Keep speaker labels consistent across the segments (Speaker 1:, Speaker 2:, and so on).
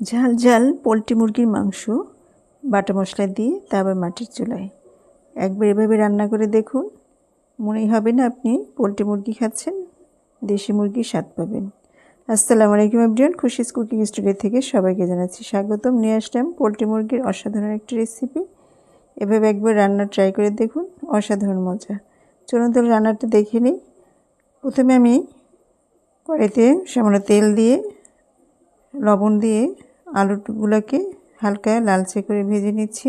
Speaker 1: ঝাল ঝাল পোলট্রি মুরগির মাংস, বাটা মশলা দিয়ে তা আবার মাটির চুলায়। একবার এভাবে রান্না করে দেখুন। মনেই হবে না আপনি পোলট্রি মুরগি খাচ্ছেন, দেশি মুরগি স্বাদ পাবেন। আসসালামু আলাইকুম এভরিওয়ান, খুশিস কুকিং স্টুডিও থেকে সবাইকে জানাচ্ছি স্বাগতম। নিয়ে আসলাম পোলট্রি মুরগির অসাধারণ একটি রেসিপি। এভাবে একবার রান্না ট্রাই করে দেখুন, অসাধারণ মজা। চলুন তাহলে রান্নাটা দেখে নিই। প্রথমে আমি কড়াইতে সামান্য তেল দিয়ে, লবণ দিয়ে আলুগুলোকে হালকা লালচে করে ভেজে নিচ্ছি।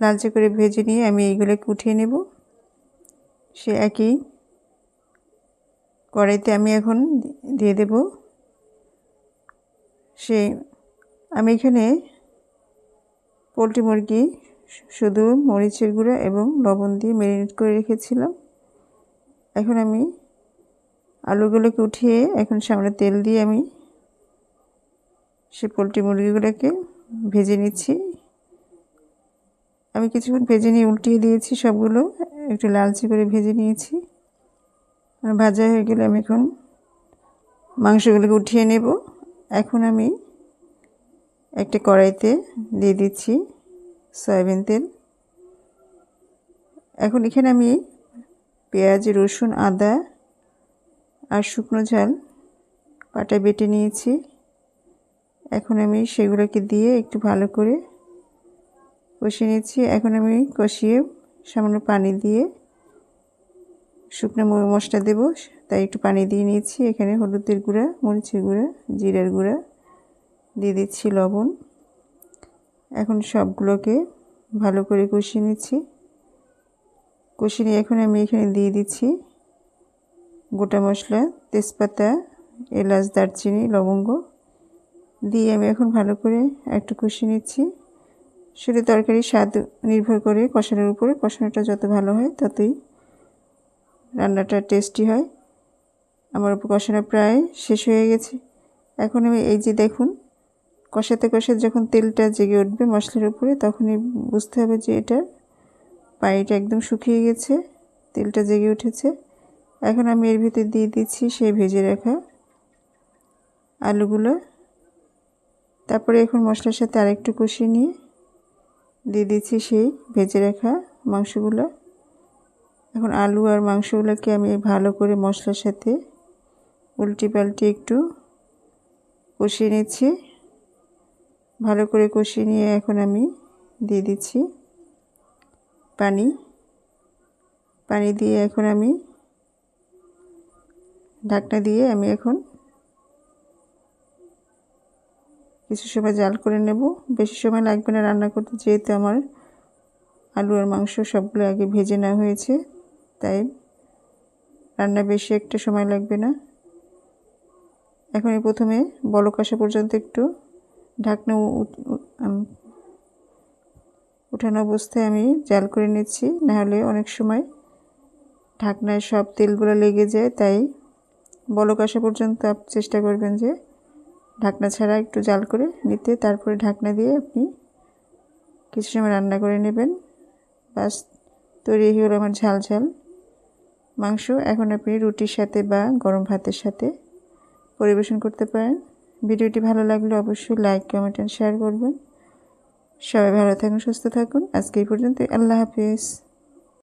Speaker 1: লালচে করে ভেজে নিয়ে আমি এইগুলোকে উঠিয়ে নেব। সে একই কড়াইতে আমি এখন দিয়ে দেব। সে আমি এখানে পোলট্রি মুরগি, শুধু মরিচের গুঁড়া এবং লবণ দিয়ে ম্যারিনেট করে রেখেছিলাম। এখন আমি আলুগুলোকে উঠিয়ে এখন সামনে তেল দিয়ে আমি সে পোলট্রি মুরগিগুলোকে ভেজে নিচ্ছি। আমি কিছুক্ষণ ভেজে নিয়ে উল্টিয়ে দিয়েছি সবগুলো, একটু লালচে করে ভেজে নিয়েছি। আর ভাজা হয়ে গেলে আমি এখন মাংসগুলোকে উঠিয়ে নেব। এখন আমি একটা কড়াইতে দিয়ে দিচ্ছি সয়াবিন তেল। এখন এখানে আমি পেঁয়াজ, রসুন, আদা আর শুকনো ঝাল পাটায় বেটে নিয়েছি। এখন আমি সেগুলোকে দিয়ে একটু ভালো করে কষিয়ে নিচ্ছি। এখন আমি কষিয়ে সামান্য পানি দিয়ে শুকনো মশলা দেব, তাই একটু পানি দিয়ে নিয়েছি এখানে হলুদের গুঁড়া, মরিচের গুঁড়া, জিরার গুঁড়া দিয়ে দিচ্ছি লবণ। এখন সবগুলোকে ভালো করে কষিয়ে নিচ্ছি। কষিয়ে নিয়ে এখন আমি এখানে দিয়ে দিচ্ছি গোটা মশলা, তেজপাতা, এলাচ, দারচিনি, লবঙ্গ। দিয়ে আমি এখন ভালো করে একটু কষিয়ে নিচ্ছি। শুধু তরকারি স্বাদ নির্ভর করে কষানোর উপরে। কষানোটা যত ভালো হয় ততই রান্নাটা টেস্টি হয়। আমার কষানো প্রায় শেষ হয়ে গেছে। এখন আমি এই যে দেখুন, কষাতে কষাতে যখন তেলটা জেগে উঠবে মশলার উপরে, তখনই বুঝতে হবে যে এটা পানিটা একদম শুকিয়ে গেছে, তেলটা জেগে উঠেছে। এখন আমি এর ভিতরে দিয়ে দিচ্ছি সেই ভেজে রাখা আলুগুলো। তারপরে এখন মশলার সাথে আরেকটু কষিয়ে নিয়ে দিয়ে দিচ্ছি সেই ভেজে রাখা মাংসগুলো। এখন আলু আর মাংসগুলোকে আমি ভালো করে মশলার সাথে উল্টি পাল্টি একটু কষিয়ে নিচ্ছি। ভালো করে কষিয়ে নিয়ে এখন আমি দিয়ে দিচ্ছি পানি। পানি দিয়ে এখন আমি ঢাকনা দিয়ে আমি এখন কিছু সময় জাল করে নেব। বেশি সময় লাগবে না রান্না করতে, যেহেতু আমার আলু আর মাংস সবগুলো আগে ভেজে নেওয়া হয়েছে, তাই রান্না বেশি একটা সময় লাগবে না। এখন প্রথমে বলক পর্যন্ত একটু ঢাকনা উঠানো অবস্থায় আমি জাল করে নিচ্ছি নাহলে অনেক সময় ঢাকনায় সব তেলগুলো লেগে যায়, তাই বলক আসা পর্যন্ত চেষ্টা করবেন যে ঢাকনা ছাড়া একটু জাল করে নিতে, তারপরে ঢাকনা দিয়ে আপনি কিছু সময় রান্না করে নেবেন। বাস তৈরি হয়ে গেলো আমার ঝাল ঝাল মাংস এখন আপনি রুটির সাথে বা গরম ভাতের সাথে পরিবেশন করতে পারেন। ভিডিওটি ভালো লাগলে অবশ্যই লাইক কমেন্ট অ্যান্ড শেয়ার করবেন। সবাই ভালো থাকুন, সুস্থ থাকুন। আজকে এই পর্যন্ত আল্লাহ হাফিজ।